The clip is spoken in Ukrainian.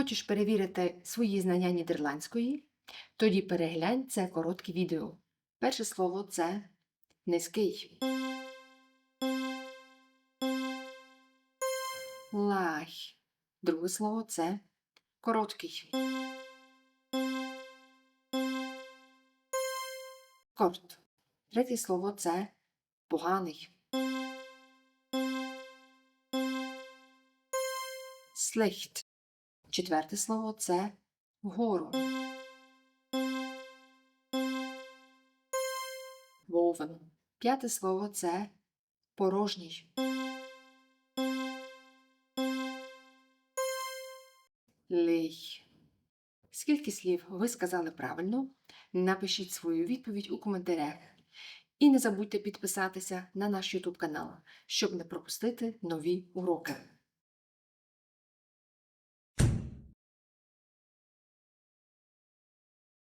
Хочеш перевірити свої знання нідерландської? Тоді переглянь це коротке відео. Перше слово це низький. Лах. Друге слово це короткий. Корт. Третє слово це поганий. Слихт. Четверте слово це вгору. Вовен. П'яте слово це порожній. Лей. Скільки слів ви сказали правильно? Напишіть свою відповідь у коментарях. І не забудьте підписатися на наш YouTube канал, щоб не пропустити нові уроки.